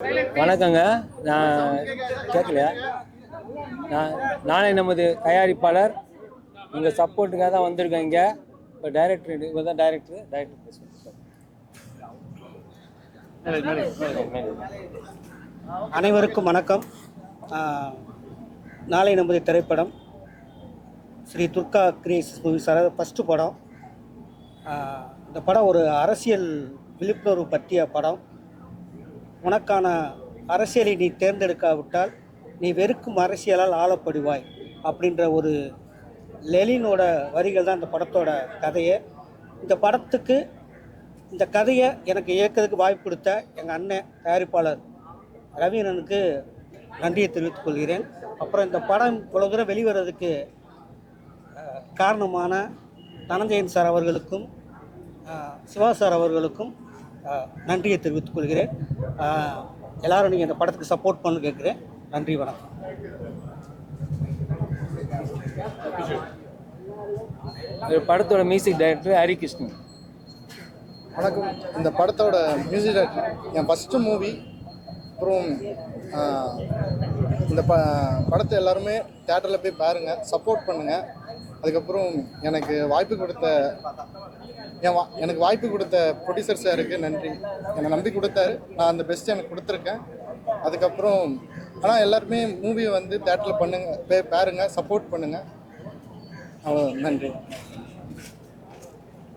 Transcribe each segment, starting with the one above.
வணக்கங்க. நான் கேட்கலையா நான் நானே நமது தயாரிப்பாளர். உங்கள் சப்போர்ட்டுக்காக தான் வந்திருக்கேன் இங்கே. இப்போ டைரக்டர் இவங்க தான் டைரக்டர் டைரக்டர் பேசுகிறேன் அனைவருக்கும் வணக்கம். நாளை நமது திரைப்படம் ஸ்ரீ துர்கா கிரியேஷன்ஸ் மூவிஸ் அதாவது ஃபஸ்ட்டு படம். இந்த படம் ஒரு அரசியல் விழிப்புணர்வு பற்றிய படம். உனக்கான அரசியலை நீ தேர்ந்தெடுக்காவிட்டால் நீ வெறுக்கும் அரசியலால் ஆளப்படுவாய் அப்படின்ற ஒரு லெலினோட வரிகள் தான் இந்த படத்தோட கதையை. இந்த படத்துக்கு இந்த கதையை எனக்கு இயக்கிறதுக்கு வாய்ப்பு கொடுத்த எங்கள் அண்ணன் தயாரிப்பாளர் ரவீனனுக்கு நன்றியை தெரிவித்துக் கொள்கிறேன். அப்புறம் இந்த படம் இவ்வளோ தூரம் வெளிவரதுக்கு காரணமான தனஞ்சயன் சார் அவர்களுக்கும் சிவா சார் அவர்களுக்கும் நன்றியை தெரிவித்துக் கொள்கிறேன். எல்லாரும் நீங்கள் இந்த படத்துக்கு சப்போர்ட் பண்ணு கேட்குறேன். நன்றி வணக்கம். படத்தோட மியூசிக் டைரக்டர் ஹரிகிருஷ்ணன். வணக்கம். இந்த படத்தோட மியூசிக் டைரக்டர் என் ஃபஸ்ட்டு மூவி அப்புறம் இந்த ப படத்தை எல்லாருமே தேட்டரில் போய் பாருங்கள் சப்போர்ட் பண்ணுங்கள் அதுக்கப்புறம் எனக்கு வாய்ப்பு கொடுத்த என் வா எனக்கு வாய்ப்பு கொடுத்த ப்ரொடியூசர் சாருக்கு நன்றி. என்னை நம்பி கொடுத்தாரு. நான் அந்த பெஸ்ட் எனக்கு கொடுத்துருக்கேன். அதுக்கப்புறம் ஆனால் எல்லாருமே மூவியை வந்து தேட்டரில் பண்ணுங்க பே பாருங்கள் சப்போர்ட் பண்ணுங்கள் அவ்வளோ நன்றி.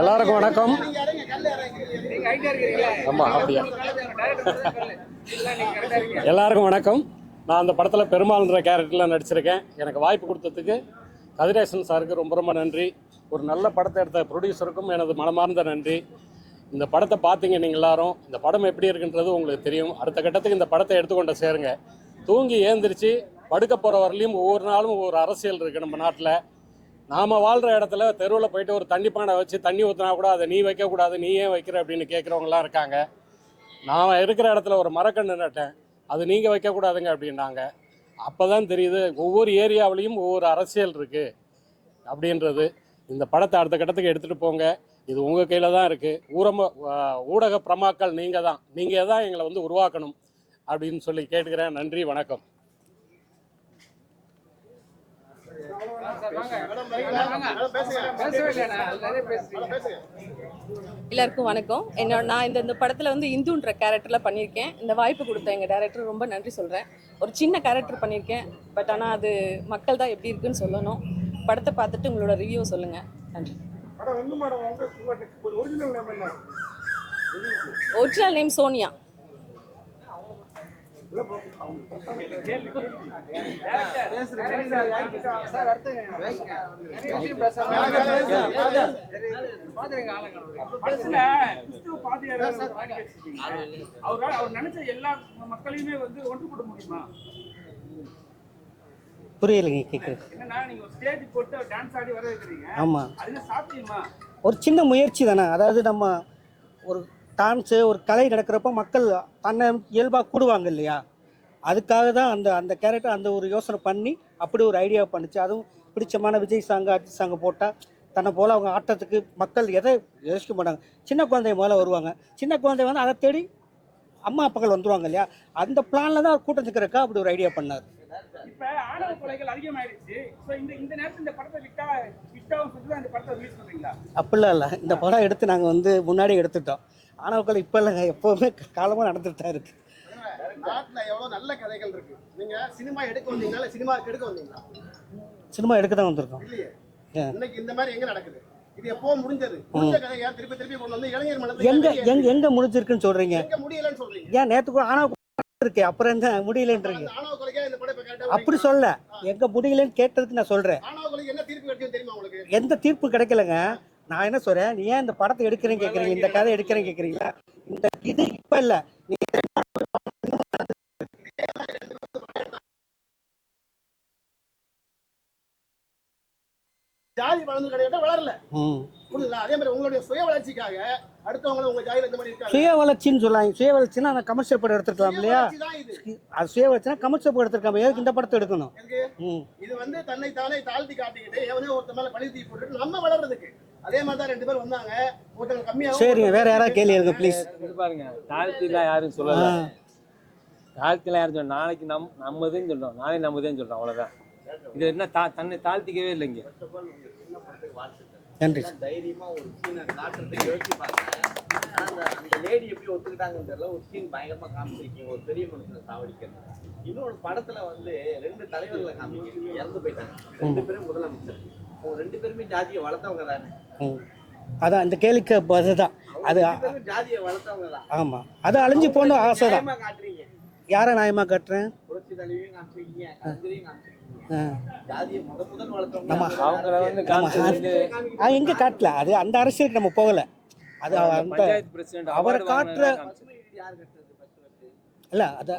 எல்லாருக்கும் வணக்கம். ஆமாம் அப்படியா எல்லாருக்கும் வணக்கம். நான் அந்த படத்தில் பெருமாள்ன்ற கேரக்டரில் நடிச்சிருக்கேன். எனக்கு வாய்ப்பு கொடுத்ததுக்கு கதிரேசன் சாருக்கு ரொம்ப ரொம்ப நன்றி. ஒரு நல்ல படத்தை எடுத்த ப்ரொடியூசருக்கும் எனது மனமார்ந்த நன்றி. இந்த படத்தை பார்த்தீங்க நீங்கள் எல்லாரும். இந்த படம் எப்படி இருக்குன்றது உங்களுக்கு தெரியும். அடுத்த கட்டத்துக்கு இந்த படத்தை எடுத்துக்கொண்டு சேருங்க. தூங்கி ஏந்திரிச்சு படுக்க போகிற வரலையும் ஒவ்வொரு நாளும் ஒவ்வொரு அரசியல் இருக்குது நம்ம நாட்டில். நாம் வாழ்கிற இடத்துல தெருவில் போயிட்டு ஒரு தண்ணி பானை வச்சு தண்ணி ஊற்றினா கூட அதை நீ வைக்கக்கூடாது நீ ஏன் வைக்கிற அப்படின்னு கேட்குறவங்களாம் இருக்காங்க. நான் இருக்கிற இடத்துல ஒரு மரக்கன்று நட்டேன். அது நீங்கள் வைக்கக்கூடாதுங்க அப்படின்னாங்க. அப்போ தான் தெரியுது ஒவ்வொரு ஏரியாவிலையும் ஒவ்வொரு அரசியல் இருக்குது அப்படின்றது. இந்த படத்தை அடுத்த கட்டத்துக்கு எடுத்துகிட்டு போங்க. இது உங்கள் கையில் தான் இருக்குது ஊரம ஊடக பிரமாக்கள் நீங்கள் தான் நீங்கள் தான் எங்களை வந்து உருவாக்கணும் அப்படின்னு சொல்லி கேட்டுக்கிறேன். நன்றி வணக்கம். எல்லாருக்கும் வணக்கம். என்னோட நான் இந்த இந்த படத்தில் வந்து இந்துன்ற கேரக்டரில் பண்ணியிருக்கேன். இந்த வாய்ப்பு கொடுத்த எங்கள் டேரக்டர் ரொம்ப நன்றி சொல்கிறேன் ஒரு சின்ன கேரக்டர் பண்ணியிருக்கேன். பட் ஆனால் அது மக்கள் தான் எப்படி இருக்குன்னு சொல்லணும். படத்தை பார்த்துட்டு உங்களோட ரிவ்யூ சொல்லுங்கள் நன்றி. Original name Sonia. அவர் நினைச்ச எல்லா மக்களையுமே வந்து ஒன்று கூட்ட முடியுமா புரியலைங்க கேட்குறது என்னன்னா நீங்க ஒரு ஸ்டேஜ் போட்டு டான்ஸ் ஆடி வர வைக்கிறீங்க. ஆமாம் ஒரு சின்ன முயற்சி தானே. அதாவது நம்ம ஒரு டான்ஸு ஒரு கலை நடக்கிறப்ப மக்கள் தன்னை இயல்பாக கூடுவாங்க இல்லையா? அதுக்காக தான் அந்த அந்த கேரக்டர் அந்த ஒரு யோசனை பண்ணி அப்படி ஒரு ஐடியா பண்ணுச்சு. அதுவும் பிடிச்சமான விஜய் சாங் அஜித் சாங்கை போட்டால் தன்னை போல் அவங்க ஆட்டத்துக்கு மக்கள் எதை யோசிக்க மாட்டாங்க. சின்ன குழந்தைய முதல்ல வருவாங்க. சின்ன குழந்தை வந்து அதை தேடி அம்மா அப்பாக்கள் வந்துருவாங்க இல்லையா? அந்த பிளானில் தான் கூட்டம் நிற்கிறக்கா அப்படி ஒரு ஐடியா பண்ணார். இப்ப ஆணவ கொலைகள் அதிகமாயிடுச்சு. இந்த இந்த நேரத்துல இந்த படத்தை விட்டா விட்டாவும் சொல்லி தான் இந்த படத்தை ரிலீஸ் பண்றீங்களா? அப்படிலாம் இல்லை. இந்த படம் எடுத்து நாங்கள் வந்து முன்னாடி எடுத்துட்டோம். ஆணவக்கள் இப்போ இல்லைங்க எப்போவுமே காலமாக நடந்துட்டு தான் இருக்குது நாட்டுல எவ்வளவு நல்ல கதைகள் இருக்கு. நீங்க சினிமா எடுக்க வந்தீங்களா சினிமா எடுக்க வந்தீங்களா? சினிமா எடுக்க தான் வந்திருக்கோம்? இன்னைக்கு இந்த மாதிரி எங்க நடக்குது? இது எப்போ முடிஞ்சது? முடிஞ்ச கதை ஏன் திருப்பி திருப்பி கொண்டு வந்து இளைஞர் மனதை எங்க எங்க எங்க முடிஞ்சிருக்குன்னு சொல்றீங்க? எங்க முடியலன்னு சொல்றீங்க. ஏன் நேத்து கூட ஆனா இருக்கு அப்புறம் என்ன முடியலன்றீங்க? அப்படி சொல்ல. எங்க முடியலன்னு கேட்டதுக்கு நான் சொல்றேன். எந்த தீர்ப்பு கிடைக்கலங்க? நான் என்ன சொல்றேன்? நீ ஏன் இந்த படத்தை எடுக்கிறேன்னு கேட்குறீங்க இந்த கதை எடுக்கிறேன்னு கேட்குறீங்களா இந்த இது இப்போ இல்லை. நீ ஜாதி வளர்ந்து கிடையாது வளரல. புரியுதுங்களா? அதே மாதிரி உங்களுடைய சுய வளர்ச்சிக்காக அடுத்தவங்களை உங்க சுய வளர்ச்சின்னு சொல்லலாம் சுய வளர்ச்சினா நான் கமர்ஷியல் படம் எடுத்துருக்கலாம் இல்லையா? சுய வளர்ச்சினா கமர்ஷியல் படம் எடுத்துருக்கலாம். இந்த படத்தை எடுக்கணும்? இது வந்து தன்னை தானே தாழ்த்தி காட்டிக்கிட்டு எவனே ஒருத்த மேல பழி நம்ம வளர்றதுக்கு. அதே மாதிரி தான் ரெண்டு பேர் வந்தாங்க. ஒருத்தங்க கம்மியாக சரிங்க வேற யாராவது கேள்வி எழுங்க ப்ளீஸ் இது பாருங்க தாழ்த்திலாம் யாரும் சொல்லல. தாழ்த்திலாம் யாரும் சொல்ல நாளைக்கு நம் நம்மதுன்னு சொல்றோம். நாளைக்கு நம்மதுன்னு சொல்றோம் அவ்வளவுதான். இது என்ன தா தன்னை தாழ்த்திக்கவே இல்லைங்க நன்றி. தைரியமா ஒரு சீனை காட்டுறதுக்கு யோசிச்சு பார்த்தேன். ஆனா அந்த அந்த லேடி எப்படி ஒத்துக்கிட்டாங்கன்னு தெரியல. ஒரு சீன் பயங்கரமா காமிச்சிருக்கீங்க ஒரு பெரிய மனுஷனை சாவடிக்கிறது. இன்னொரு படத்துல வந்து ரெண்டு தலைவர்களை காமிக்கிறீங்க இறந்து போயிட்டாங்க. ரெண்டு பேரும் முதலமைச்சர். ரெண்டு பேருமே ஜாதியை வளர்த்தவங்க தானே. ம் அதான் இந்த அதுதான் அது பேரும் ஜாதியை வளர்த்தவங்க தான். ஆமாம் அது அழிஞ்சு போகணும் ஆசை தான். யாரை நியாயமாக கட்டுறேன்? நம்ம எங்கே காட்டல? அது அந்த அரசியலுக்கு நம்ம போகலை. அது அந்த பஞ்சாயத்து பிரசிடென்ட் அவரை காட்டுற இல்லை அது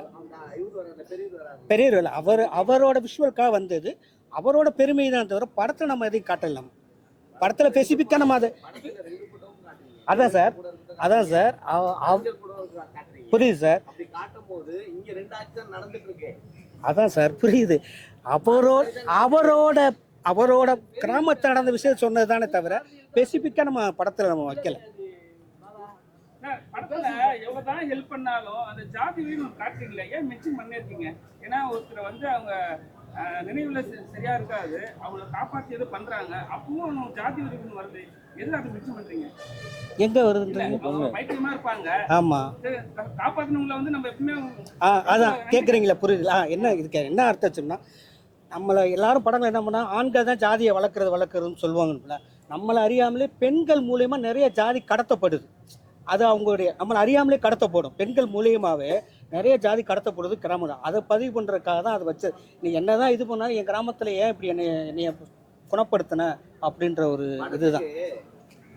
பெரியவர் அவர் அவரோட விஷுவலுக்காக வந்தது அவரோட பெருமை தான் தவிர படத்தை நம்ம எதையும் காட்டலாம். படத்தில் ஸ்பெசிஃபிக்காக நம்ம அது அதான் சார் அதான் சார் அவ- புரியுது சார். அதான் சார் புரியுது. அவரோட அவரோட அவரோட கிராமத்தில் நடந்த விஷயம் சொன்னது தானே தவிர ஸ்பெசிஃபிக்காக நம்ம படத்தில் நம்ம வைக்கல. படத்துல எவ்வளவுதான் ஹெல்ப் பண்ணாலும் அந்த ஜாதி வீடு காட்டுறீங்களே? ஏன் மென்ஷன் பண்ணிருக்கீங்க ஏன்னா ஒருத்தர் வந்து அவங்க நினைவுல சரியா இருக்காது. அவங்கள காப்பாத்தி எது பண்றாங்க? அப்பவும் ஜாதி வீடுன்னு வருது. எது அதை மென்ஷன் பண்றீங்க? எங்கே வருதுன்றீங்க பைத்தியமா இருப்பாங்க. கா- காப்பாத்தினவங்கள வந்து நம்ம எப்பவுமே ஆ அதான் கேட்குறீங்களா புரியுது ஆ என்ன இதுக்கு என்ன அர்த்தம் சொன்னா நம்மளை எல்லாரும் படங்கள் என்ன பண்ணா ஆண்கள் தான் ஜாதியை வளர்க்குறது வளர்க்குறதுன்னு சொல்லுவாங்கல்ல நம்மளை அறியாமலே பெண்கள் மூலியமா நிறைய ஜாதி கடத்தப்படுது. அது அவங்களுடைய நம்மளை அறியாமலே கடத்தப்படும். பெண்கள் மூலியமாவே நிறைய ஜாதி கடத்தப்படுது கிராமம் தான். அதை பதிவு பண்ணுறதுக்காக தான் அதை வச்சு நீ என்னதான் இது பண்ணாலும் என் கிராமத்தில் ஏன் இப்படி என்னை என்னைய குணப்படுத்தின அப்படின்ற ஒரு இதுதான்.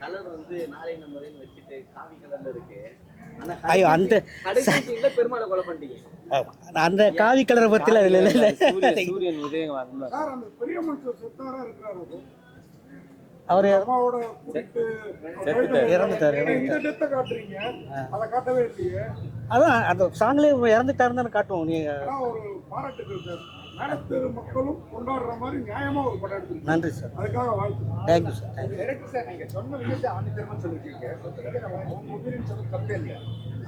கலர் வந்து நாளை நம்மதேன்னு வச்சுட்டு காவி கலர்ல இருக்கு. ஆனா ஐயோ அந்த. அந்த காவி கலரை அதில் இல்லை சூரியன் சூரியன் உதயம் வந்தார் சார் அந்த பெரிய மனுஷன் செத்தாரா இருக்கிறாரு அவர். இறந்துட்டாரு, இறந்துட்டாரு. அதான் அந்த சாங்லேயே இறந்துட்டாருன்னு தானே காட்டுவோம் நீ ஆனா ஒரு பாராட்டுகள் சார் மேடத்தெரு மக்களும் கொண்டாடுற மாதிரி நியாயமா ஒரு படம் எடுத்துருக்கு நன்றி sir thank you sir thank you sir நீங்க சொன்ன விஷயத்தை ஆணித்தரமா சொல்லிருக்கீங்க உங்க ஒப்பீனியன் சொன்னது தப்பே இல்லை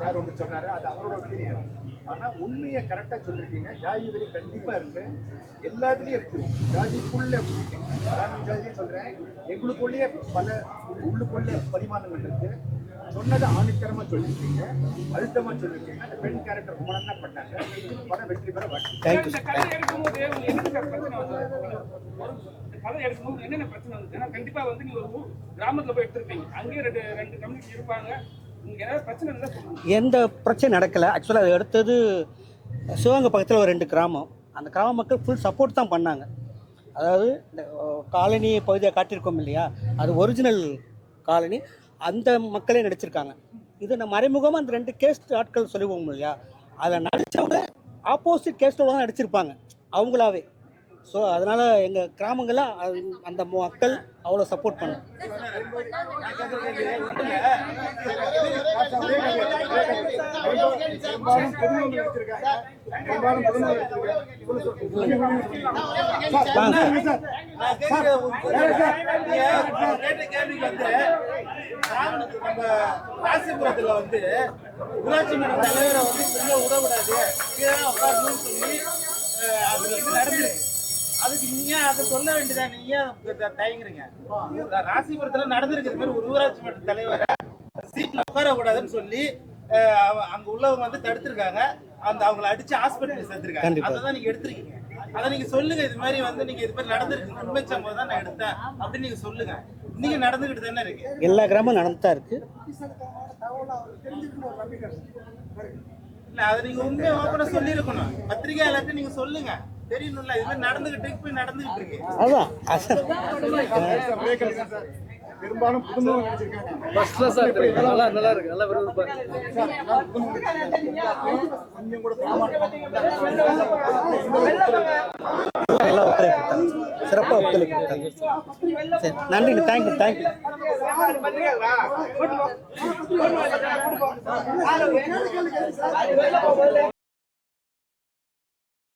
சார் ஒன்று சொன்னாரு அது அவரோட ஒப்பீனியன் ஆனா உண்மையை கரெக்டா சொல்லிருக்கீங்க ஜாதி வரி கண்டிப்பா இருக்கு. எல்லாத்துலயும் இருக்கு. ஜாதிக்குள்ள நான் ஜாதியும் சொல்றேன். எங்களுக்குள்ளேயே பல உள்ளுக்குள்ள பரிமாணங்கள் இருக்கு. சொன்னதை ஆணித்தரமா சொல்லிருக்கீங்க அழுத்தமா சொல்லிருக்கீங்க அந்த பெண் கேரக்டர் ரொம்ப நல்லா பண்ணாங்க. படம் வெற்றி பெற சார் கதை எடுக்கும்போது உங்களுக்கு என்னென்ன பிரச்சனை வந்தது? இந்த கதை எடுக்கும்போது என்னென்ன பிரச்சனை வந்து ஏன்னா கண்டிப்பா வந்து நீங்க ஒரு கிராமத்துல போய் எடுத்திருப்பீங்க. அங்கேயே ரெண்டு ரெண்டு கம்யூனிட்டி இருப்பாங்க. பிரச்சனை எந்த பிரச்சனை நடக்கலை. ஆக்சுவலாக அது அடுத்தது சிவகங்கை பக்கத்தில் ஒரு ரெண்டு கிராமம். அந்த கிராம மக்கள் ஃபுல் சப்போர்ட் தான் பண்ணாங்க. அதாவது இந்த காலனி பகுதியை காட்டியிருக்கோம் இல்லையா? அது ஒரிஜினல் காலனி. அந்த மக்களே நடிச்சிருக்காங்க. இது நம்ம மறைமுகமாக அந்த ரெண்டு கேஸ்ட் ஆட்கள் சொல்லுவோம் இல்லையா? அதை நடித்தவங்க ஆப்போசிட் கேஸ்டோட தான் நடிச்சிருப்பாங்க. அவங்களாவே. ஸோ அதனால் எங்கள் கிராமங்களில் அது அந்த மக்கள் அவ்வளோ சப்போர்ட் பண்ணும் பெரும்பாலும் வந்து ஊராட்சி மன்ற தலைவரை வந்து உள்ள சொல்லி அது நடந்திருக்கு நீங்க அதை சொல்ல வேண்டியதா? நீங்க த- தயங்குறீங்க. ராசிபுரத்துல நடந்திருக்கு மாதிரி ஒரு ஊராட்சி மன்ற தலைவரை சீட்ல உட்காரக்கூடாதுன்னு சொல்லி அஹ், அவ- அங்க உள்ளவங்க வந்து தடுத்திருக்காங்க. அந்த அவங்கள அடிச்சு ஹாஸ்பிட்டல் சேர்த்திருக்காங்க. கண்டிப்பா. அதை தான் நீங்க எடுத்திருக்கீங்க. அதை நீங்க சொல்லுங்க இது மாதிரி வந்து நீங்க இது மாதிரி நடந்திருக்கு. உண்மை சம்பவம் தான் நான் எடுத்தேன் அப்படின்னு நீங்க சொல்லுங்க. நீங்க நடந்துகிட்டு தானே இருக்கு? எல்லா கிராமம் நடந்து தான் இருக்குது இல்ல அதை நீங்க உண்மையை ஓப்பனா சொல்லியிருக்கணும். பத்திரிகை எல்லாத்தையும் நீங்க சொல்லுங்க. தெரியணும்ல இது நடந்துகிட்டு இருக்கு, நடந்துகிட்டு இருக்கு. அதுதான் அது- பெரும்பாலும் புதுமுகம் நடிச்சிருக்காங்க. கொஞ்சம் கூட எல்லாம் ஒத்துழைப்பு கொடுத்தாங்க. சிறப்பு சிறப்பாக ஒத்துழைப்பு சரி நன்றிங்க. தேங்க்யூ தேங்க்யூ வெளில